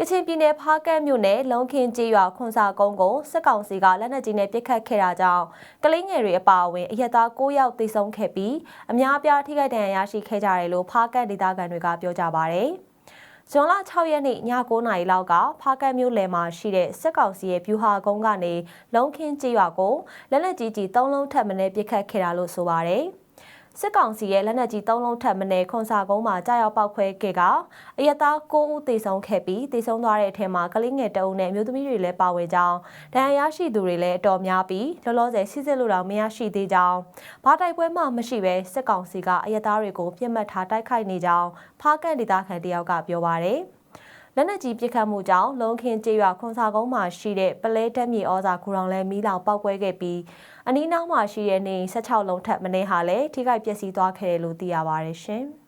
ကချင်ပြည်နယ်ဖားကတ်မြို့နယ်လုံခင်းကျေးရွာခွန်စာကုန်းကိုစစ်ကောင်စီကလက်နက်ကြီးနဲ့ပစ်ခတ်ခဲ့တာကြောင့်ကလေးငယ်တွေအပါအဝင်အရက်သား9ယောက်သေဆုံးခဲ့ပြီးအများအပြားထိခိုက်ဒဏ်ရာရရှိခဲ့ကြတယ်လို့ဖားကတ်ဒေသခံတွေကပြောကြပါဗျ။ဇွန်လ6ရက်နေ့ည9:00နာရီလောက်ကဖားကတ်မြို့လယ်မှာရှိတဲ့စစ်ကောင်စီရဲ့ဗျူဟာကုန်းကနေလုံခင်းကျေးရွာကိုလက်နက်ကြီးကြီး၃လုံးထပ်မံပစ်ခတ်ခဲ့တာလို့ဆိုပါတယ်။ စစ်ကောင်စီရဲ့လက်နက်ကြီး၃လုံးထပ်မံခွန်စာကုန်းမှာကြာရောက်ပောက်ခွဲခဲ့ကအရသား9ဦးသေဆုံးခဲ့ပြီးသေဆုံးသွားတဲ့အထက်မှာကလေးငယ်တအုပ်နဲ့မျိုးသမီးတွေလည်းပါဝင်ကြောင်းဒဏ်ရာရရှိသူတွေလည်းအတော်များပြီးလောလောဆယ်စစ်စစ်လို့တော့မရရှိသေးကြောင်းဘာတိုက်ပွဲမှမရှိဘဲစစ်ကောင်စီကအရသားတွေကိုပြစ်မှတ်ထားတိုက်ခိုက်နေကြောင်းဖားကန်ဒေသခံတယောက်ကပြောပါရယ် လက်နက်ကြီးပစ်ခတ်မှုကြောင့်လုံခင်းကျေးရွာခွန်စာကုန်းမှာရှိတဲ့ပလဲတက်မြေဩဇာခူရောင်လဲမီးလောင်ပောက်ကွဲခဲ့ပြီးအနီးနောက်မှာရှိတဲ့နေ16လုံးထက်မင်းဟာလည်းထိခိုက်ပျက်စီးသွားခဲ့တယ်လို့သိရပါတယ်ရှင်။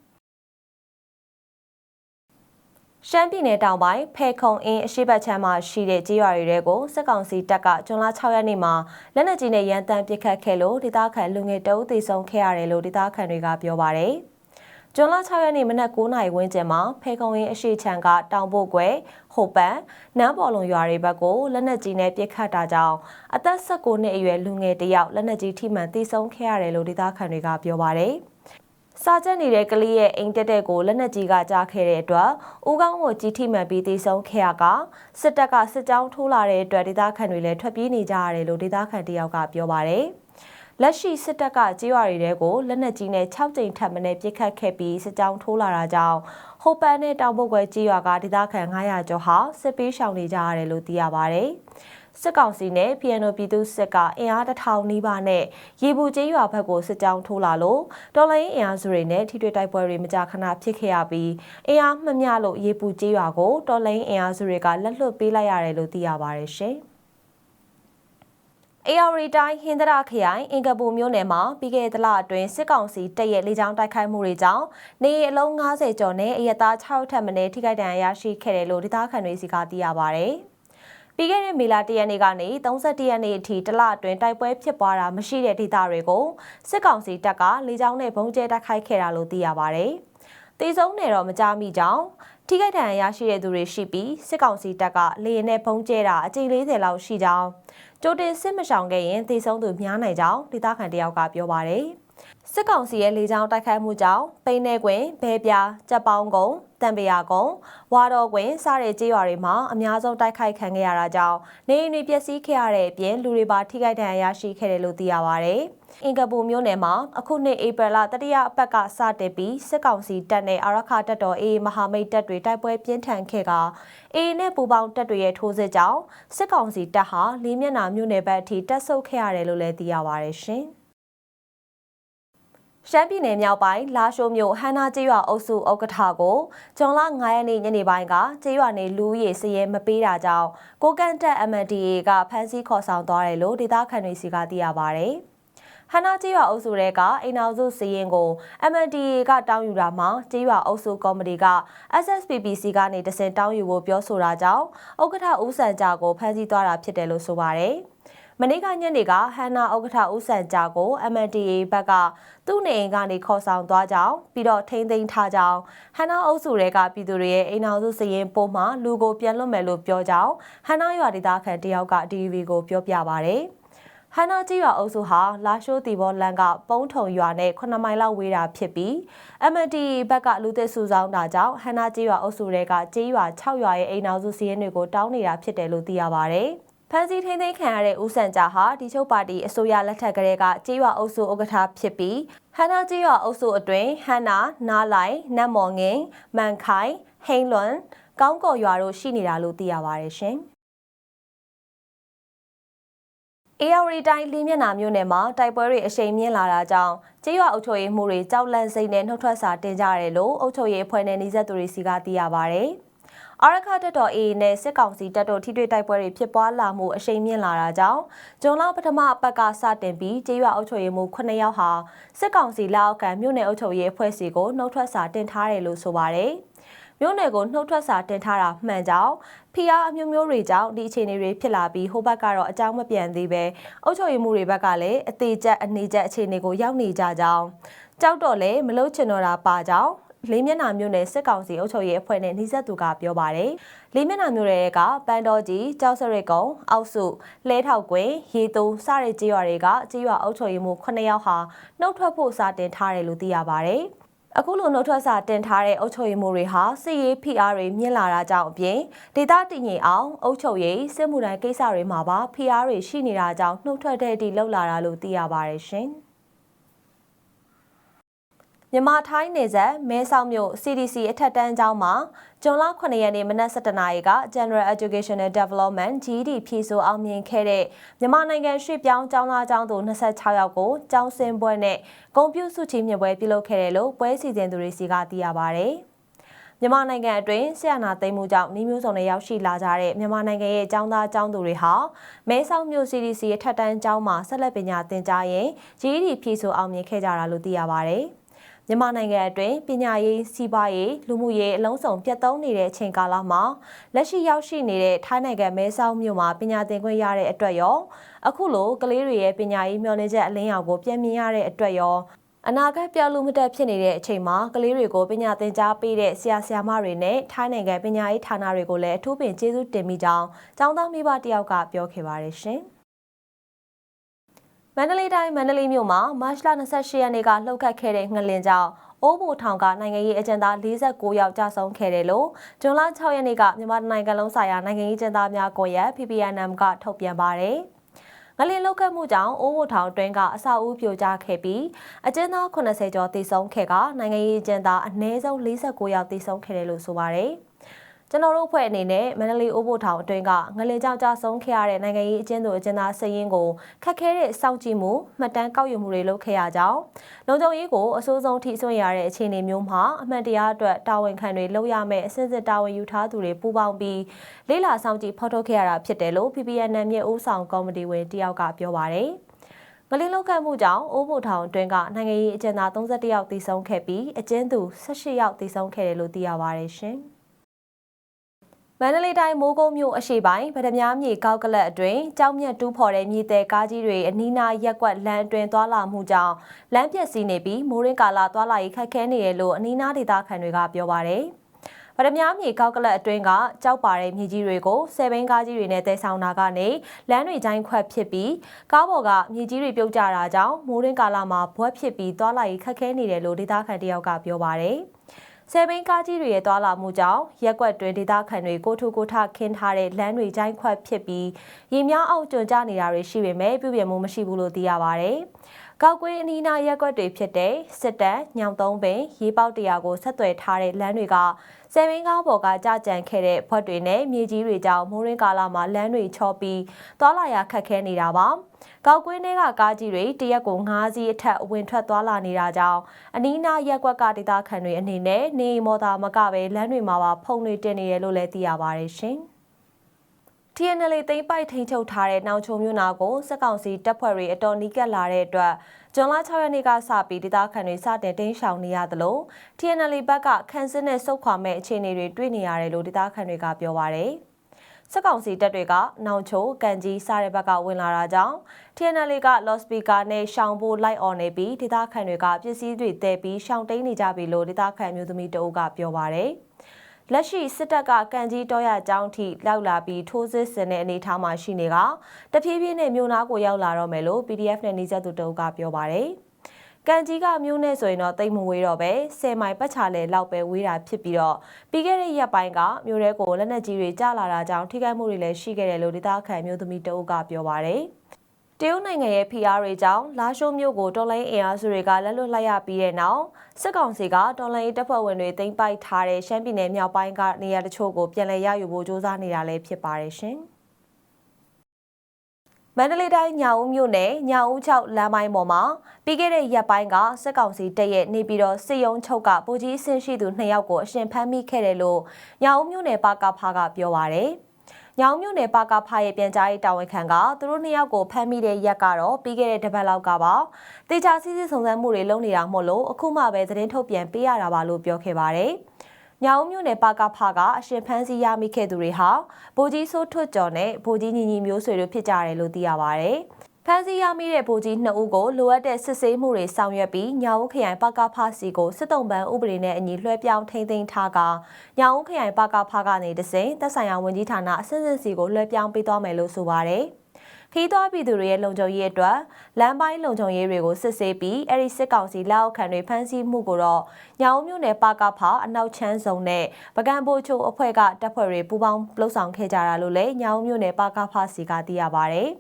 ရှမ်းပြည်နယ်တောင်ပိုင်းဖဲခုံအင်းအရှိတ်ချမ်းမှာရှိတဲ့ကြေးရွာတွေကိုစစ်ကောင်စီတပ်ကဇွန်လ6ရက်နေ့မှာလက်နက်ကြီးနဲ့ရန်တမ်းပစ်ခတ်ခဲ့လို့ဒေသခံလူငယ်တအုပ်သေဆုံးခဲ့ရတယ်လို့ဒေသခံတွေကပြောပါတယ်။ ဇွန်လ6ရက်နေ့မနက်9:00နာရီဝန်းကျင်မှာဖေကုံရင်အရှိချံကတောင်ပုတ်ကွယ်ဟိုပန်နန်းပေါ်လုံရွာတွေဘက်ကိုလက်နက်ကြီးနဲ့ပစ်ခတ်တာကြောင့်အသက်16နှစ်အရွယ်လူငယ်တယောက်လက်နက်ကြီးထိမှန်သေဆုံးခဲ့ရတယ်လို့ဒေသခံတွေကပြောပါတယ်။စာချက်နေတဲ့ကလေးရဲ့အိမ်တက်တဲ့ကိုလက်နက်ကြီးကကြားခဲ့တဲ့အတွက်ဦးကောင်းကိုကြီးထိမှန်ပြီးသေဆုံးခဲ့ရကစစ်တပ်ကစစ်ကြောင်းထိုးလာတဲ့အတွက်ဒေသခံတွေလည်းထွက်ပြေးနေကြရတယ်လို့ဒေသခံတယောက်ကပြောပါတယ်။ လက်ရှိစစ်တပ်ကကြေးရွာတွေကိုလက်နက်ကြီးနဲ့6ကြိမ်ထပ်မံပစ်ခတ်ခဲ့ပြီးစစ်ကြောင်းထိုးလာတာကြောင့်ဟိုပန်နဲ့တောင်ပုတ်ကွယ်ကြေးရွာကဒေသခံ900ကျော်ဟာစစ်ပေးရှောင်နေကြရတယ်လို့သိရပါဗျ။စစ်ကောင်စီနဲ့ PNO ပြည်သူစစ်ကအင်အားတထောင်နီးပါးနဲ့ရေဘူးကျေးရွာဘက်ကိုစစ်ကြောင်းထိုးလာလို့တော်လိုင်းအင်အားစုတွေနဲ့ထိတွေ့တိုက်ပွဲတွေမကြာခဏဖြစ်ခဲ့ရပြီးအင်အားမမျှလို့ရေဘူးကျေးရွာကိုတော်လိုင်းအင်အားစုတွေကလက်လွတ်ပေးလိုက်ရတယ်လို့သိရပါတယ်ရှင်။ အေယာရီတိုင်းဟင်္ဒရာခရိုင်အင်ကပူမြို့နယ်မှာပြီးခဲ့တဲ့လအတွင်းစစ်ကောင်စီတပ်ရဲ့လေကြောင်းတိုက်ခိုက်မှုတွေကြောင့်နေအလုံး90ကျော်နဲ့အရသား6ထပ်မံထိခိုက်ဒဏ်ရာရရှိခဲ့တယ်လို့ဒေသခံတွေစီကသိရပါဗျ။ပြီးခဲ့တဲ့မေလ၁ရက်နေ့ကနေ31ရက်နေ့အထိတလအတွင်းတိုက်ပွဲဖြစ်ပွားတာမရှိတဲ့ဒေသတွေကိုစစ်ကောင်စီတပ်ကလေကြောင်းနဲ့ဘုံကျဲတိုက်ခိုက်ခဲ့တာလို့သိရပါဗျ။တေဆုံးနေတော့မကြမိကြောင်း ထိခိုက်ဒဏ်ရာရရှိတဲ့သူတွေရှိပြီးစစ်ကောင်စီတပ်ကလေရင်နဲ့ဘုံကျဲတာအကြိမ်40လောက်ရှိကြောင်းကြိုတင်စစ်မရှောင်ခဲ့ရင်သေဆုံးသူများနိုင်ကြောင်းဒေသခံတယောက်ကပြောပါတယ်။ စစ်ကောင်စီရဲ့လေကြောင်းတိုက်ခိုက်မှုကြောင့်ပိန်းနေကွင်ဘဲပြားကြက်ပေါင်းကုန်းတံပရာကုန်းဝါတော်ကွင်စတဲ့ကြေးရွာတွေမှာအများဆုံးတိုက်ခိုက်ခံခဲ့ရတာကြောင့်နေအိမ်တွေပျက်စီးခဲ့ရတဲ့အပြင်လူတွေပါထိခိုက်ဒဏ်ရာရရှိခဲ့တယ်လို့သိရပါဗျ။အင်ကပူမြို့နယ်မှာအခုနှစ်ဧပြီလတတိယအပတ်ကစတင်ပြီးစစ်ကောင်စီတပ်နဲ့အာရခတပ်တော်အေးမဟာမိတ်တပ်တွေတိုက်ပွဲပြင်းထန်ခဲ့ကအေးနဲ့ပူပေါင်းတပ်တွေရဲ့ထိုးစစ်ကြောင့်စစ်ကောင်စီတပ်ဟာလေးမျက်နှာမြို့နယ်ဘက်အထိတပ်ဆုပ်ခဲ့ရတယ်လို့လည်းသိရပါဗျရှင်။ ရှမ်းပြည်နယ်မြောက်ပိုင်းလာရှိုးမြို့ဟန်နာကျေးရွာအုပ်စုဥက္ကဋ္ဌကိုဂျွန်လ9ရက်နေ့ညနေပိုင်းကကျေးရွာနေလူဦးရေစရဲမပေးတာကြောင့်ကိုကန်တက် MNDA ကဖမ်းဆီးခေါ်ဆောင်သွားတယ်လို့ဒေသခံတွေစီကသိရပါဗျ။ဟန်နာကျေးရွာအုပ်စုတွေကအိမ်နောက်စုစရင်ကို MNDA ကတောင်းယူတာမှာကျေးရွာအုပ်စုကော်မတီက SSPPC ကနေတစင်တောင်းယူဖို့ပြောဆိုတာကြောင့်ဥက္ကဋ္ဌဦးစံကြကိုဖမ်းဆီးသွားတာဖြစ်တယ်လို့ဆိုပါတယ်။ မနေ့ကညနေကဟန်နာဥက္ကဋ္ဌဦးစံကြာကို MNDA ဘက်ကသူ့နေအိမ်ကနေခေါ်ဆောင်သွားကြောင်းပြီးတော့ထိန်းသိမ်းထားကြောင်းဟန်နာအုပ်စုတွေကပြည်သူတွေရဲ့အိမ်အောင်စုစရင်ပို့မှလူကိုပြန်လွတ်မယ်လို့ပြောကြောင်းဟန်နာရွာဒေသခံတယောက်က DVB ကိုပြောပြပါဗျ။ဟန်နာကြီးရွာအုပ်စုဟာလာရှိုးတီဘောလန်ကပုံးထုံရွာနဲ့9မိုင်လောက်ဝေးတာဖြစ်ပြီး MND ဘက်ကလူသစ်စုဆောင်းတာကြောင့်ဟန်နာကြီးရွာအုပ်စုတွေကကြီးရွာ6ရွာရဲ့အိမ်အောင်စုစီးရင်တွေကိုတောင်းနေတာဖြစ်တယ်လို့သိရပါဗျ။ ဖမ်းဆီးထိန်းသိမ်းခံရတဲ့ဦးစံကြဟာဒီချုပ်ပါတီအစိုးရလက်ထက်ကလေးကကြေးရွာအုပ်စုဥက္ကဋ္ဌဖြစ်ပြီးဟန်နာကြေးရွာအုပ်စုအတွင်းဟန်နာနားလိုက်နတ်မော်ငင်မန်ခိုင်ဟိန်လွန်ကောင်းကော်ရွာတို့ရှိနေတာလို့သိရပါတယ်ရှင်။အေယာရီတိုင်းလင်းမျက်နှာမြို့နယ်မှာတိုက်ပွဲတွေအရှိန်မြင့်လာတာကြောင့်ကြေးရွာအုပ်ချုပ်ရေးမှုတွေကြောက်လန့်စိတ်နဲ့နှုတ်ထွက်စာတင်ကြရတယ်လို့အုပ်ချုပ်ရေးအဖွဲ့နဲ့နှိစက်သူတွေစီကသိရပါဗျ။ အာရခတပ်တော် AA နဲ့စစ်ကောင်စီတပ်တို့ထိတွေ့တိုက်ပွဲတွေဖြစ်ပွားလာမှုအရှိန်မြင့်လာတာကြောင့်ဂျွန်လပထမအပတ်ကစတင်ပြီးကျေးရွာအုပ်ချုပ်ရေးမှူး9ယောက်ဟာစစ်ကောင်စီလက်အောက်ကမြို့နယ်အုပ်ချုပ်ရေးအဖွဲ့စီကိုနှုတ်ထွက်စာတင်ထားတယ်လို့ဆိုပါတယ်။မြို့နယ်ကိုနှုတ်ထွက်စာတင်ထားတာမှန်ကြောင်းဖိအားအမျိုးမျိုးတွေကြောင့်ဒီအခြေအနေတွေဖြစ်လာပြီးဟိုဘက်ကတော့အကြောင်းမပြန်သေးပဲအုပ်ချုပ်ရေးမှုတွေဘက်ကလည်းအသေးချက်အနေချက်အခြေအနေကိုရောက်နေကြကြောင်းကြောက်တော့လဲမလို့ချင်တော့တာပါကြောင်း လေးမျက်နှာမြို့နယ်စစ်ကောင်စီအုပ်ချုပ်ရေးအဖွဲ့နဲ့နှိစက်သူကပြောပါတယ်။လေးမျက်နှာမြို့နယ်ကပန်းတော်ကြီးကြောက်စရစ်ကုံအောက်စုလဲထောက်ကွင်းရေတူစတဲ့ကြေးရွာတွေကကြေးရွာအုပ်ချုပ်ရေးမှူး9ယောက်ဟာနှုတ်ထွက်ဖို့စာတင်ထားတယ်လို့သိရပါတယ်။အခုလိုနှုတ်ထွက်စာတင်ထားတဲ့အုပ်ချုပ်ရေးမှုတွေဟာစစ်ရေးဖိအားတွေမြင့်လာတာကြောင့်အပြင်ဒေသတည်ငြိမ်အောင်အုပ်ချုပ်ရေးစစ်မှုထမ်းကိစ္စတွေမှာပါဖိအားတွေရှိနေတာကြောင့်နှုတ်ထွက်တဲ့အထိလှုပ်လာတာလို့သိရပါတယ်ရှင်။ မြန်မာထိုင်းနေဆက်မဲဆောက်မြို့ CDC အထက်တန်းကျောင်းမှာဇွန်လ9ရက်နေ့မနက်7:00နာရီက General Educational Development GED ဖြည့်ဆို့အောင်မြင်ခဲ့တဲ့မြန်မာနိုင်ငံရွှေ့ပြောင်းကျောင်းသားကျောင်းသူ26ယောက်ကိုကျောင်းဆင်းပွဲနဲ့ဂုဏ်ပြုစုချီးမြှင့်ပွဲပြုလုပ်ခဲ့တယ်လို့ပွဲစီစဉ်သူတွေစီကသိရပါဗျ။မြန်မာနိုင်ငံအတွင်းဆရာနာသိမ်းမှုကြောင့်နှီးမျိုးစုံနဲ့ရောက်ရှိလာကြတဲ့မြန်မာနိုင်ငံရဲ့ចောင်းသားចောင်းသူတွေဟာမဲဆောက်မြို့ CDC အထက်တန်းကျောင်းမှာဆက်လက်ပညာသင်ကြားရင်း GED ဖြည့်ဆို့အောင်မြင်ခဲ့ကြတာလို့သိရပါဗျ။ မြန်မာနိုင်ငံအတွင်းပညာရေးစီးပွားရေးလူမှုရေးအလုံးစုံပြတ်သုံးနေတဲ့အချိန်ကာလမှာလက်ရှိရောက်ရှိနေတဲ့ထိုင်းနိုင်ငံမဲဆောက်မြို့မှာပညာသင်ခွင့်ရတဲ့အတွက်ရောအခုလိုကလေးတွေရဲ့ပညာရေးမျှော်လင့်ချက်အလင်းရောင်ကိုပြန်မြင်ရတဲ့အတွက်ရောအနာဂတ်ပြောင်းလဲမတက်ဖြစ်နေတဲ့အချိန်မှာကလေးတွေကိုပညာသင်ကြားပေးတဲ့ဆရာဆရာမတွေနဲ့ထိုင်းနိုင်ငံပညာရေးဌာနတွေကိုလည်းအထူးပင်ကျေးဇူးတင်မိကြောင်းကျောင်းသားမိဘတယောက်ကပြောခဲ့ပါတယ်ရှင်။ မန္တလေးတိုင်းမန္တလေးမြို့မှာမတ်လ28ရက်နေ့ကလှုပ်ခတ်ခဲ့တဲ့ငလင်ကြောင့်အိုးဘူထောင်ကနိုင်ငံရေးအကျဉ်းသား49ယောက်ကြာဆုံးခဲ့တယ်လို့ဇွန်လ6ရက်နေ့ကမြန်မာနိုင်ငံလုံးဆိုင်ရာနိုင်ငံရေးအကျဉ်းသားများကွန်ရက် PPNM ကထုတ်ပြန်ပါတယ်။ငလင်လှုပ်ခတ်မှုကြောင့်အိုးဘူထောင်တွင်းကအဆောက်အဦပြိုကျခဲ့ပြီးအကျဉ်းသား80ကျော်သေဆုံးခဲ့ကနိုင်ငံရေးအကျဉ်းသားအနည်းဆုံး49ယောက်သေဆုံးခဲ့တယ်လို့ဆိုပါတယ်။ ကျွန်တော်တို့ဖွဲ့အနေနဲ့မန္တလေးအိုးဘိုထောင်အတွင်းကငလင်ကြောင့်ကြဆုံးခဲ့ရတဲ့နိုင်ငံရေးအကျဉ်းသူအကျဉ်းသားစည်ရင်းကိုခက်ခဲတဲ့စောင့်ကြည့်မှုမှတ်တမ်းကောက်ယူမှုတွေလုပ်ခဲ့ရကြောင်းလုံခြုံရေးကိုအဆိုးဆုံးထိဆွင့်ရတဲ့အခြေအနေမျိုးမှာအမှန်တရားအတွက်တာဝန်ခံတွေလုပ်ရမယ့်အစစ်စစ်တာဝန်ယူထားသူတွေပူးပေါင်းပြီးလေးလာစောင့်ကြည့်ဖော်ထုတ်ခဲ့ရတာဖြစ်တယ်လို့ PPN ရဲ့ဦးဆောင်ကော်မတီဝင်တယောက်ကပြောပါတယ်ငလင်းလောက်ကမှုကြောင့်အိုးဘိုထောင်အတွင်းကနိုင်ငံရေးအကျဉ်းသား31ယောက်သေဆုံးခဲ့ပြီးအကျဉ်းသူ18ယောက်သေဆုံးခဲ့တယ်လို့သိရပါတယ်ရှင်။ မန္တလေးတိုင်းမိုးကုတ်မြို့အရှိပိုင်းဗဒမြားမြေကောက်ကလပ်အတွင်းကြောက်မြတ်တူးဖော်တဲ့မြေတဲကားကြီးတွေအနီးနားရက်ကွက်လမ်းအတွင်းသွာလာမှုကြောင့်လမ်းပြက်စီးနေပြီးမိုးရင်းကာလသွာလာရေးခက်ခဲနေရလို့အနီးနားဒေသခံတွေကပြောပါတယ်။ဗဒမြားမြေကောက်ကလပ်အတွင်းကကြောက်ပါတဲ့မြေကြီးတွေကိုဆယ်ဘင်းကားကြီးတွေနဲ့တဲဆောင်တာကနေလမ်းတွေတိုင်းခွက်ဖြစ်ပြီးကားပေါ်ကမြေကြီးတွေပြုတ်ကျတာကြောင့်မိုးရင်းကာလမှာဘွက်ဖြစ်ပြီးသွာလာရေးခက်ခဲနေတယ်လို့ဒေသခံတယောက်ကပြောပါတယ်။ ဆယ်ဘင်းကားကြီးတွေရဲ့သွာလာမှုကြောင့်ရက်ကွက်တွင်ဒေသခံတွေကိုထူကိုထခင်းထားတဲ့လမ်းတွေကြိုင်းခွက်ဖြစ်ပြီးရေများအောင်ကျွံကြနေတာတွေရှိပေမဲ့ပြုပြင်မှုမရှိဘူးလို့သိရပါဗျ။ ကောက်ကွင်းအနီးနားရက်ကွက်တွေဖြစ်တဲ့စစ်တမ်းညောင်သုံးပင်ရေပေါက်တရာကိုဆက်သွယ်ထားတဲ့လမ်းတွေကဆယ်ဘင်းကားပေါ်ကကြကြံခဲ့တဲ့ဖွက်တွေနဲ့မြေကြီးတွေကြောင့်မိုးရင်းကာလမှာလမ်းတွေချောပြီးသွာလာရခက်ခဲနေတာပါ။ကောက်ကွင်းတွေကကားကြီးတွေတရက်ကို9စီးအထက်ဝင်ထွက်သွားလာနေတာကြောင့်အနီးနားရက်ကွက်ကဒေသခံတွေအနေနဲ့နေမော်တာမကပဲလမ်းတွေမှာပါဖုန်တွေတင်နေရလို့လည်းသိရပါတယ်ရှင်။ TNL သိမ်းပိုက်ထိန်ချုပ်ထားတဲ့နောင်ချုံမြို့နာကိုစက်ကောင်စီတပ်ဖွဲ့တွေအတော်နီးကပ်လာတဲ့အတွက်ဇွန်လ6ရက်နေ့ကစပြီးဒေသခံတွေစတင်တင်းရှောင်နေရသလို TNL ဘက်ကခန်းစစ်နဲ့စုတ်ခွာမဲ့အခြေအနေတွေတွေ့နေရတယ်လို့ဒေသခံတွေကပြောပါရယ်စစ်ကောင်စီတပ်တွေကနောင်ချိုကန်ကြီးစတဲ့ဘက်ကဝင်လာတာကြောင့် TNL က loud speaker နဲ့ရှောင်ဖို့လိုက်အော်နေပြီးဒေသခံတွေကပစ္စည်းတွေတဲပြီးရှောင်တိန်နေကြပြီလို့ဒေသခံမျိုးသမီးတအုပ်ကပြောပါရယ် လက်ရှိစစ်တပ်ကကန်ကြီးတောရကျောင်းထိလောက်လာပြီးထိုးစစ်ဆင်တဲ့အနေအထားမှာရှိနေကတဖြည်းဖြည်းနဲ့မြို့နာကိုရောက်လာတော့မယ်လို့ PDF နဲ့နှိစက်သူတအုပ်ကပြောပါတယ်။ကန်ကြီးကမြို့နဲ့ဆိုရင်တော့တိတ်မဝေးတော့ပဲ10မိုင်ပတ်ချာလဲလောက်ပဲဝေးတာဖြစ်ပြီးတော့ပြီးခဲ့တဲ့ရက်ပိုင်းကမြို့ရဲကိုလက်နက်ကြီးတွေကျလာတာကြောင့်ထိခိုက်မှုတွေလည်းရှိခဲ့တယ်လို့ဒေသခံမျိုးသမီးတအုပ်ကပြောပါတယ်။ တရုတ်နိုင်ငံရဲ့ဖိအားတွေကြောင့်လာရှိုးမြို့ကိုတော်လိုင်းအင်အားစုတွေကလက်လွတ်လိုက်ရပြီးတဲ့နောက်စစ်ကောင်စီကတော်လိုင်းတပ်ဖွဲ့ဝင်တွေတင်ပိုက်ထားတဲ့ရှမ်းပြည်နယ်မြောက်ပိုင်းကနေရာတချို့ကိုပြန်လည်ရယူဖို့ကြိုးစားနေတာလည်းဖြစ်ပါတယ်ရှင်။မန္တလေးတိုင်းညောင်ဦးမြို့နယ်ညောင်ဦး6လမ်းပိုင်းပေါ်မှာပြီးခဲ့တဲ့ရက်ပိုင်းကစစ်ကောင်စီတပ်ရဲ့နေပြီးတော့စစ်ရုံးချုပ်ကဗိုလ်ကြီးအဆင့်ရှိသူ2ယောက်ကိုအရှင်ဖမ်းမိခဲ့တယ်လို့ညောင်ဦးမြို့နယ်ပါကဖာကပြောပါရယ်။ ညောင်မြို့နယ်ပါကဖရဲ့ပြန်ကြားရေးတာဝန်ခံကသူတို့နှစ်ယောက်ကိုဖမ်းမိတဲ့ရက်ကတော့ပြီးခဲ့တဲ့တစ်ပတ်လောက်ကပါတေချာစစ်စစ်စုံစမ်းမှုတွေလုပ်နေတာမို့လို့အခုမှပဲသတင်းထုတ်ပြန်ပေးရတာပါလို့ပြောခဲ့ပါတယ်။ညောင်မြို့နယ်ပါကဖကအရှင်ဖန်းစီရမိခဲ့သူတွေဟာဗိုလ်ကြီးစိုးထွတ်ကျော်နဲ့ဗိုလ်ကြီးညီညီမျိုးဆွေတို့ဖြစ်ကြတယ်လို့သိရပါတယ်။ ဖဖမ်းဆီးရမိတဲ့ဗိုလ်ကြီး2ဦးကိုလိုအပ်တဲ့စစ်ဆေးမှုတွေဆောင်ရွက်ပြီးညောင်ဦးခရိုင်ပကဖစီကိုစစ်တုံးပန်းဥပဒေနဲ့အညီလွှဲပြောင်းထိန်းသိမ်းထားကညောင်ဦးခရိုင်ပကဖကနေတစဉ်သက်ဆိုင်ရာဝန်ကြီးဌာနအစစ်စစ်စီကိုလွှဲပြောင်းပေးသွားမယ်လို့ဆိုပါတယ်။ခီးသွွားပြည်သူတွေရဲ့လုံခြုံရေးအတွက်လမ်းပိုင်းလုံခြုံရေးတွေကိုစစ်ဆေးပြီးအဲ့ဒီစစ်ကောင်စီလက်အောက်ခံတွေဖမ်းဆီးမှုကိုတော့ညောင်မြို့နယ်ပကဖအနောက်ချမ်းစုံနဲ့ပကံပိုချိုအဖွဲ့ကတပ်ဖွဲ့တွေပူးပေါင်းလှုပ်ဆောင်ခဲ့ကြတာလို့လည်းညောင်မြို့နယ်ပကဖစီကသိရပါဗျ။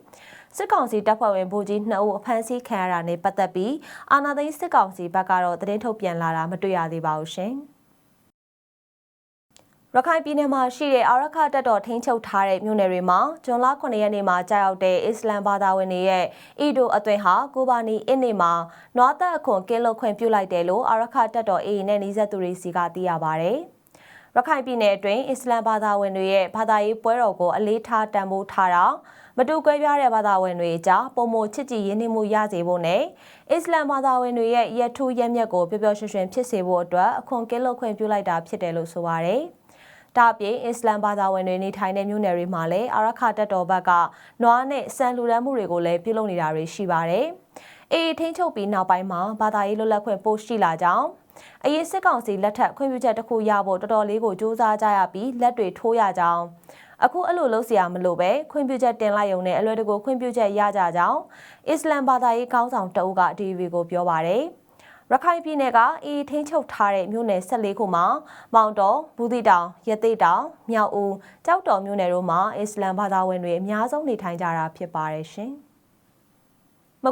စစ်ကောင်စီတပ်ဖွဲ့ဝင်ဗိုလ်ကြီး2ဦးအဖမ်းဆီးခံရတာနဲ့ပတ်သက်ပြီးအာဏာသိမ်းစစ်ကောင်စီဘက်ကတော့သတင်းထုတ်ပြန်လာတာမတွေ့ရသေးပါဘူးရှင်။ရခိုင်ပြည်နယ်မှာရှိတဲ့အာရခတပ်တော်ထိန်းချုပ်ထားတဲ့မြို့နယ်တွေမှာဇွန်လ9ရက်နေ့မှာကြာရောက်တဲ့အစ္စလမ်ဘာသာဝင်တွေရဲ့အီဒိုအသွင်ဟာကိုဘာနီအင်းနေမှာနွားသက်အခွန်ကင်းလွတ်ခွင့်ပြုလိုက်တယ်လို့အာရခတပ်တော်အေအေနဲ့နှီးဆက်သူတွေစီကသိရပါဗျ။ ရခိုင်ပြည်နယ်အတွင်းအစ္စလမ်ဘာသာဝင်တွေရဲ့ဘာသာရေးပွဲတော်ကိုအလေးထားတံမိုးထားတာမတူကွဲပြားတဲ့ဘာသာဝင်တွေကြားပုံမချစ်ကြည်ရင်းနှီးမှုရစေဖို့နဲ့အစ္စလမ်ဘာသာဝင်တွေရဲ့ရထူးရက်မြက်ကိုပျော်ပျော်ရွှင်ရွှင်ဖြစ်စေဖို့အတွက်အခွန်ကင်းလွတ်ခွင့်ပြုလိုက်တာဖြစ်တယ်လို့ဆိုပါတယ်။ဒါ့အပြင်အစ္စလမ်ဘာသာဝင်တွေနေထိုင်တဲ့မြို့နယ်တွေမှာလည်းအာရခတပ်တော်ဘက်ကနွားနဲ့စံလူရန်မှုတွေကိုလည်းပြုလုပ်နေတာတွေရှိပါတယ်။အေးထိန်းချုပ်ပြီးနောက်ပိုင်းမှာဘာသာရေးလွတ်လပ်ခွင့်ပို့ရှိလာကြောင်း အရေးစစ်ကောင်စီလက်ထက်ခွင့်ပြုချက်တစ်ခုရဖို့တော်တော်လေးကိုစူးစမ်းကြရပြီးလက်တွေထိုးရကြောင်းအခုအဲ့လိုလုပ်เสียမလို့ပဲခွင့်ပြုချက်တင်လိုက်ရုံနဲ့အလွယ်တကူခွင့်ပြုချက်ရကြကြောင်းအစ္စလမ်ဘာသာရေးခေါင်းဆောင်တအုပ်က DV ကိုပြောပါတယ်ရခိုင်ပြည်နယ်ကအေးထိန်းချုပ်ထားတဲ့မြို့နယ်14ခုမှာမောင်တော်၊ဘူးတိတောင်၊ရသေးတောင်၊မြောက်ဦး၊ကြောက်တော်မြို့နယ်တို့မှာအစ္စလမ်ဘာသာဝင်တွေအများဆုံးနေထိုင်ကြတာဖြစ်ပါတယ်ရှင်။မ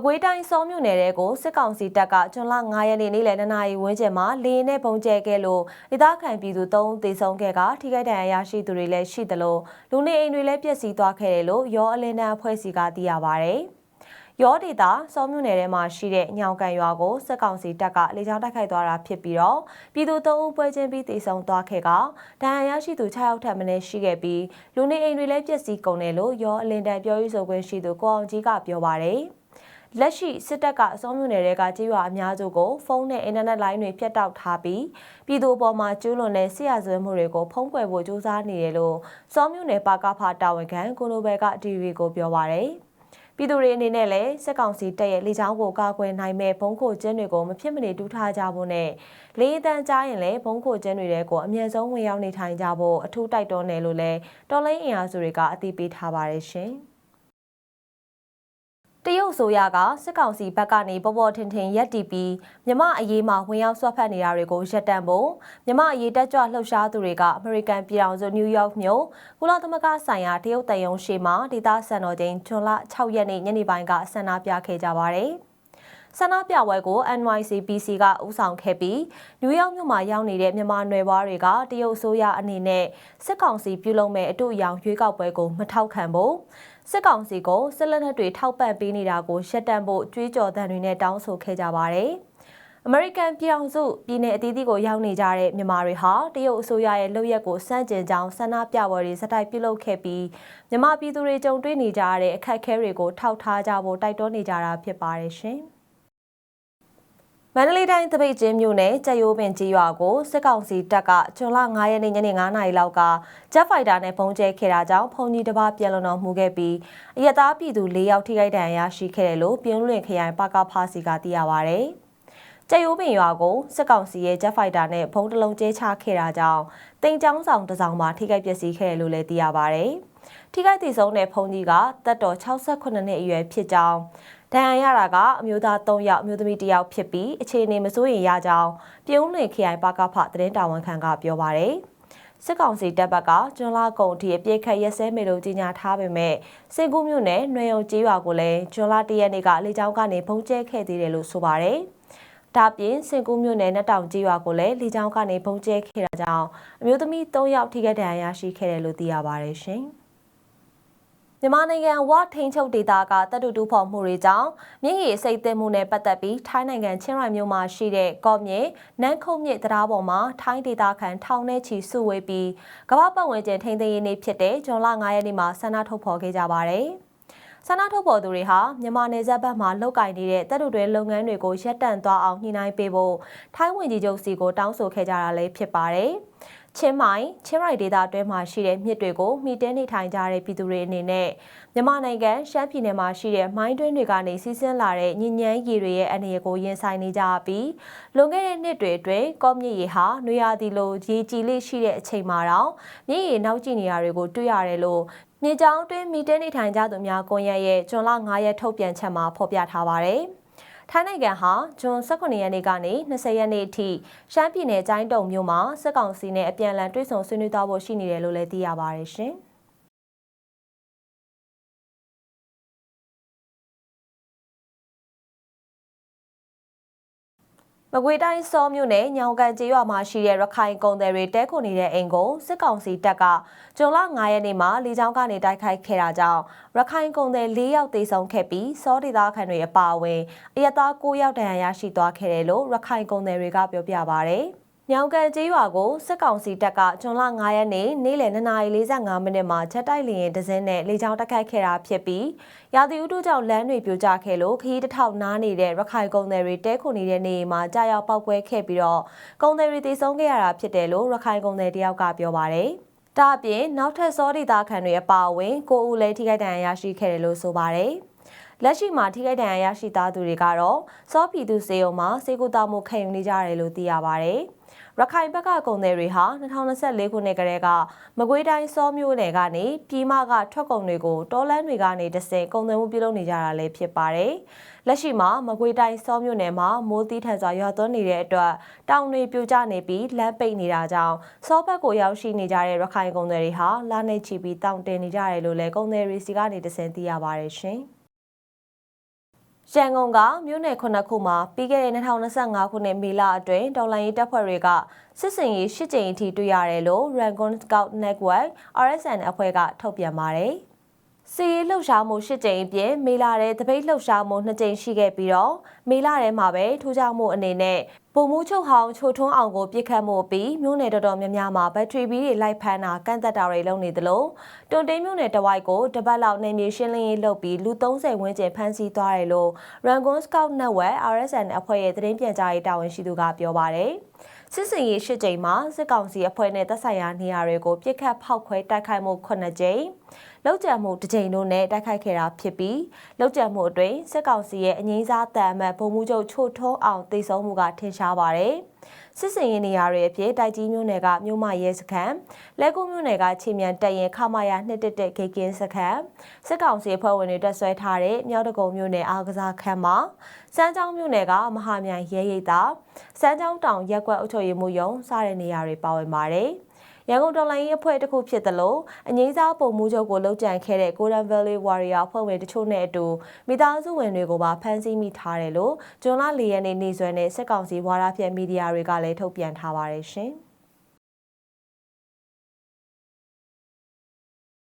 ကွေးတိုင်းစောမြို့နယ်တဲကိုစစ်ကောင်စီတပ်ကကျွန်းလ9ရက်နေ့နေ့လယ်2နာရီဝန်းကျင်မှာလေရင်နဲ့ပုံကျဲခဲ့လို့ဒေသခံပြည်သူ3ဦးသေဆုံးခဲ့ကထိခိုက်ဒဏ်ရာရရှိသူတွေလည်းရှိသလိုလူနေအိမ်တွေလည်းပျက်စီးသွားခဲ့တယ်လို့ရောအလင်းတန်းအဖွဲ့စီကသိရပါဗျ။ရောဒေတာစောမြို့နယ်ထဲမှာရှိတဲ့ညောင်ကန်ရွာကိုစစ်ကောင်စီတပ်ကလေကြောင်းတိုက်ခိုက်သွားတာဖြစ်ပြီးတော့ပြည်သူ၃ဦးပွဲချင်းပြီးတေဆုံသွားခဲ့ကဒဏ်ရာရရှိသူ6ယောက်ထပ်မင်းရှိခဲ့ပြီးလူနေအိမ်တွေလည်းပျက်စီးကုန်တယ်လို့ရောအလင်းတန်းပြောရေးဆိုခွင့်ရှိသူကိုအောင်ကြီးကပြောပါတယ်။ လက်ရှိစစ်တပ်ကအစောမျိုးနယ်တွေကကြေးရွာအများစုကိုဖုန်းနဲ့အင်တာနက်လိုင်းတွေဖြတ်တောက်ထားပြီးပြည်သူပေါ်မှာကျူးလွန်တဲ့ဆရာဆွေးမှုတွေကိုဖုံးကွယ်ဖို့ကြိုးစားနေတယ်လို့စောမျိုးနယ်ပါကဖာတာဝန်ခံကိုနိုဘယ်က TV ကိုပြောပါရယ်ပြည်သူတွေအနေနဲ့လည်းစက်ကောင်စီတပ်ရဲ့လေကြောင်းကိုကာကွယ်နိုင်မဲ့ဘုံခိုကျင်းတွေကိုမဖြစ်မနေတူးထားကြဖို့နဲ့လေးတန်းကြားရင်လည်းဘုံခိုကျင်းတွေကိုအမြဲဆုံးဝင်ရောက်နေထိုင်ကြဖို့အထူးတိုက်တွန်းတယ်လို့လည်းတော်လိုင်းအင်အားစုတွေကအသိပေးထားပါတယ်ရှင်။ တရုတ်ဆိုရကစစ်ကောင်စီဘက်ကနေပေါ်ပေါ်ထင်ထင်ရက်တီပြီးမြမအရေးမှာဝင်ရောက်ဆွတ်ဖက်နေတာတွေကိုရပ်တန့်ဖို့မြမအရေးတက်ကြွလှုပ်ရှားသူတွေကအမေရိကန်ပြည်ထောင်စုနယူးယောက်မြို့ကုလသမဂ္ဂဆိုင်ရာတရုတ်တယုံရှိမှာဒေသစံတော်ချိန်ဇွန်လ6ရက်နေ့ညနေပိုင်းကဆန္ဒပြခဲ့ကြပါတယ်ဆန္ဒပြပွဲကို NYCBC ကဦးဆောင်ခဲ့ပြီးနယူးယောက်မြို့မှာရောက်နေတဲ့မြန်မာနွယ်ဘွားတွေကတရုတ်ဆိုရအနေနဲ့စစ်ကောင်စီပြုလုပ်မဲ့အတူအယောင်ရွေးကောက်ပွဲကိုမထောက်ခံဖို့ စစ်ကောင်စီကိုစစ်လက်နက်တွေထောက်ပံ့ပေးနေတာကိုရှက်တန့်ဖို့ကြွေးကြော်သံတွေနဲ့တောင်းဆိုခဲ့ကြပါတယ်။ American ပြည်အောင်စုပြည်내အသီးသီးကိုရောက်နေကြတဲ့မြန်မာတွေဟာတရုတ်အစိုးရရဲ့လုပ်ရက်ကိုစန့်ကျင်ကြောင်းဆန္ဒပြပွဲတွေစတိုက်ပြုလုပ်ခဲ့ပြီးမြန်မာပြည်သူတွေကြုံတွေ့နေကြရတဲ့အခက်အခဲတွေကိုထောက်ထားကြဖို့တိုက်တွန်းနေကြတာဖြစ်ပါတယ်ရှင်။ မန္တလေးတိုင်းတပိတ်ချင်းမြို့နယ်ကြက်ရိုးပင်ကြီးရွာကိုစစ်ကောင်စီတပ်ကဇွန်လ9ရက်နေ့ညနေ9နာရီလောက်ကဂျက်ဖိုက်တာနဲ့ပုံကျဲခဲ့တာကြောင့်ဖုန်ကြီးတစ်ပါးပြန်လွန်တော်မူခဲ့ပြီးအရသားပြည်သူ၄ယောက်ထိခိုက်ဒဏ်ရာရရှိခဲ့တယ်လို့ပြင်းလွင်ခရိုင်ပကဖာစီကသိရပါဗျ။ကျရိုးပင်ရွာကိုစစ်ကောင်စီရဲ့ဂျက်ဖိုက်တာနဲ့ဘုံတလုံးကျဲချခဲ့တာကြောင့်တင်ចောင်းဆောင်တစ်စောင်မှာထိခိုက်ပျက်စီးခဲ့တယ်လို့လည်းသိရပါဗျ။ထိခိုက်တည်ဆုံးတဲ့ဖုန်ကြီးကတက်တော်68နှစ်အရွယ်ဖြစ်ကြောင်း ဒဏ်ရာရတာကအမျိုးသား3ယောက်အမျိုးသမီး1ယောက်ဖြစ်ပြီးအခြေအနေမစိုးရိမ်ရကြောင်းပြုံးလင်ခရိုင်ပါကဖသတင်းတာဝန်ခံကပြောပါရယ်စစ်ကောင်စီတပ်ဘက်ကကျွန်းလာကုံအထိအပြစ်ခတ်ရက်စဲမေလို့ကြီးညာထားပေမဲ့စင်ကူးမြို့နယ်နှွေုံကျေးရွာကိုလည်းကျွန်းလာတရက်နေ့ကလေကြောင်းကနေဖုံးကျဲခဲ့သေးတယ်လို့ဆိုပါရယ်ဒါပြင်စင်ကူးမြို့နယ်နှစ်တောင်ကြီးရွာကိုလည်းလေကြောင်းကနေဖုံးကျဲခဲ့တာကြောင့်အမျိုးသမီး3ယောက်ထိခိုက်ဒဏ်ရာရရှိခဲ့တယ်လို့သိရပါတယ်ရှင်။ မြန်မာနိုင်ငံဝထိန်ချုပ်ဒေသကတပ်တူတူဖော်မှုတွေကြောင့်မြင့်ရည်စိတ်သင့်မှုနဲ့ပတ်သက်ပြီးထိုင်းနိုင်ငံချင်းရိုင်မြို့မှာရှိတဲ့ကော့မြေနန်းခုတ်မြစ်တရားပေါ်မှာထိုင်းဒေသခံထောင်ထဲချီစုဝေးပြီးကမ္ဘာပတ်ဝန်းကျင်ထိန်းသိမ်းရေးနေ့ဖြစ်တဲ့ဇွန်လ9ရက်နေ့မှာဆန္ဒထုတ်ဖော်ခဲ့ကြပါတယ်။ဆန္ဒထုတ်ဖော်သူတွေဟာမြန်မာနယ်စပ်ဘက်မှာလုတ်ကင်နေတဲ့တပ်တူတွေလုပ်ငန်းတွေကိုရပ်တန့်သွားအောင်ညှိနှိုင်းပေးဖို့ထိုင်းဝန်ကြီးချုပ်စီကိုတောင်းဆိုခဲ့ကြတာလည်းဖြစ်ပါတယ်။ ချင်းမိုင်ချင်းရိုက်ဒေသအတွင်းမှာရှိတဲ့မြစ်တွေကိုမိတဲနေထိုင်ကြတဲ့ပြည်သူတွေအနေနဲ့မြန်မာနိုင်ငံရှမ်းပြည်နယ်မှာရှိတဲ့မိုင်းတွင်းတွေကနေစီးဆင်းလာတဲ့ညဉ့်ညမ်းရေတွေရဲ့အနေအကိုရင်ဆိုင်နေကြပြီးလွန်ခဲ့တဲ့နှစ်တွေအတွင်းကော့မြစ်ရေဟာနွေရာသီလိုရေကြည်လေးရှိတဲ့အချိန်မှာတော့မြစ်ရေနောက်ကျနေရာတွေကိုတွေ့ရတယ်လို့မြေကြောင်းတွင်းမိတဲနေထိုင်ကြသူများကွန်ရက်ရဲ့ကျွန်းလ9ရက်ထုတ်ပြန်ချက်မှာဖော်ပြထားပါတယ်။ ထိုင်းနိုင်ငံဟာဇွန်18ရက်နေ့ကနေ20ရက်နေ့အထိရှမ်းပြည်နယ်ကျိုင်းတုံမြို့မှာစစ်ကောင်စီနဲ့အပြန်အလှန်တွေ့ဆုံဆွေးနွေးသွားဖို့ရှိနေတယ်လို့လည်းသိရပါတယ်ရှင်။ မကွေတိုင်းစောမြို့နယ်ညောင်ကန်ကျေးရွာမှာရှိတဲ့ရခိုင်ကုန်သည်တွေတဲခုနေတဲ့အိမ်ကိုစစ်ကောင်စီတပ်ကဇွန်လ9ရက်နေ့မှာလေကြောင်းကနေတိုက်ခိုက်ခဲ့တာကြောင့်ရခိုင်ကုန်သည်၄ယောက်သေဆုံးခဲ့ပြီးစောဒေသခံတွေအပါအဝင်အရသား9ယောက်ဒဏ်ရာရရှိသွားခဲ့တယ်လို့ရခိုင်ကုန်သည်တွေကပြောပြပါဗျ။ ညောင်ကန်ကျေးရွာကိုစစ်ကောင်စီတပ်ကကျွန်းလ9ရက်နေ့နေ့လယ်2:45မိနစ်မှာချက်တိုက်လျင်ဒဇင်းနဲ့လေကြောင်းတိုက်ခိုက်ခဲ့တာဖြစ်ပြီးရာသီဥတုကြောင့်လမ်းတွေပြိုကျခဲ့လို့ခရီးတစ်ထောက်နားနေတဲ့ရခိုင်ကုန်းတွေတဲခုနေတဲ့နေမှာကြာရောက်ပောက်ကွဲခဲ့ပြီးတော့ကုန်းတွေတည်ဆုံးခဲ့ရတာဖြစ်တယ်လို့ရခိုင်ကုန်းတွေတယောက်ကပြောပါတယ်။ဒါအပြင်နောက်ထပ်စောဒေတာခံတွေအပါအဝင်ကိုဦးလည်းထိခိုက်ဒဏ်ရာရရှိခဲ့တယ်လို့ဆိုပါတယ်။လက်ရှိမှာထိခိုက်ဒဏ်ရာရရှိသားသူတွေကတော့စောပြည်သူစေုံမှာစေကူတာမှုခံယူနေကြတယ်လို့သိရပါဗျ။ ရခိုင်ဘက်ကကုန်သည်တွေဟာ2024ခုနှစ်ကတည်းကမကွေးတိုင်းစောမြို့နယ်ကနေပြည်မကထွက်ကုန်တွေကိုတောလန်းတွေကနေတဆင်ကုန်သွယ်မှုပြုလုပ်နေကြတာလည်းဖြစ်ပါတယ်။လက်ရှိမှာမကွေးတိုင်းစောမြို့နယ်မှာမိုးသီးထန်စွာရွာသွန်းနေတဲ့အတွက်တောင်တွေပြိုကျနေပြီးလမ်းပိတ်နေတာကြောင့်စောဘက်ကိုရောက်ရှိနေကြတဲ့ရခိုင်ကုန်သည်တွေဟာလာနေချီပြီးတောင်တင်နေကြတယ်လို့လည်းကုန်သည်တွေစီကနေတဆင်သိရပါတယ်ရှင်။ ရန်ကုန်ကမြို့နယ်ခုနှစ်ခုမှာပြီးခဲ့တဲ့2025ခုနှစ်မေလအတွင်းဒေါ်လာရေးတပ်ဖွဲ့တွေကစစ်စင်ရေး၈ကြိမ်အထိတွေ့ရတယ်လို့ Rangoon Scout Network RSN အဖွဲ့ကထုတ်ပြန်ပါတယ်။ စီရေးလှုပ်ရှားမှု၈ကြိမ်အပြင်မေလာတဲ့တပိတ်လှုပ်ရှားမှု၂ကြိမ်ရှိခဲ့ပြီးတော့မေလာထဲမှာပဲထူးခြားမှုအနေနဲ့ပုံမှုချုပ်ဟောင်းချိုထွန်းအောင်ကိုပြစ်ခတ်မှုပြီးမြို့နယ်တော်တော်များများမှာဘက်ထရီဘီးတွေလိုက်ဖမ်းတာကန့်သက်တာတွေလုပ်နေသလိုတွန်တိန်မြို့နယ်တဝိုက်ကိုတပတ်လောက်နေမြေရှင်းလင်းရေးလုပ်ပြီးလူ30ဝန်းကျင်ဖမ်းဆီးသွားတယ်လို့ Rangoon Scout Network RSN အဖွဲ့ရဲ့သတင်းပြန်ကြားရေးတာဝန်ရှိသူကပြောပါတယ်စစ်စင်ရေး၈ကြိမ်မှာစစ်ကောင်စီအဖွဲ့နဲ့တပ်ဆိုင်ရာနေရာတွေကိုပြစ်ခတ်ဖောက်ခွဲတိုက်ခိုက်မှု9ကြိမ် လောက်ကျန်မှုတစ်ကြိမ်တို့နဲ့တိုက်ခိုက်ခဲ့တာဖြစ်ပြီးလောက်ကျန်မှုအတွင်းစစ်ကောင်စီရဲ့အငိမ့်စားတန်အမတ်ဗိုလ်မှူးချုပ်ချိုထုံးအောင်တိတ်ဆုံးမှုကထင်ရှားပါတယ်။စစ်စင်ရင်နေရာတွေအဖြစ်တိုက်ကြီးမြို့နယ်ကမြို့မရဲစခန်းလက်ကုမြို့နယ်ကခြေမြန်တရင်ခမာယာ2တက်တက်ဂိတ်ကင်းစခန်းစစ်ကောင်စီအဖွဲ့ဝင်တွေတက်ဆွဲထားတဲ့မြောက်တကုံမြို့နယ်အားကစားခန်းမှာစမ်းချောင်းမြို့နယ်ကမဟာမြိုင်ရဲရိပ်သာစမ်းချောင်းတောင်ရက်ကွက်အုပ်ချုပ်ရေးမှူးရုံးစတဲ့နေရာတွေပါဝင်ပါတယ်။ ရန်ကုန်တော်လိုင်းရေးအဖွဲ့တစ်ခုဖြစ်သလိုအငိမ့်စားပုံမှုချုပ်ကိုလှုပ်ကြံခဲ့တဲ့ Golden Valley Warrior အဖွဲ့ဝင်တချို့နဲ့အတူမိသားစုဝင်တွေကိုပါဖမ်းဆီးမိထားတယ်လို့ဂျွန်လ၄ရက်နေ့နေ့စွဲနဲ့စစ်ကောင်စီဝါဒဖြန့်မီဒီယာတွေကလည်းထုတ်ပြန်ထားပါတယ်ရှင်။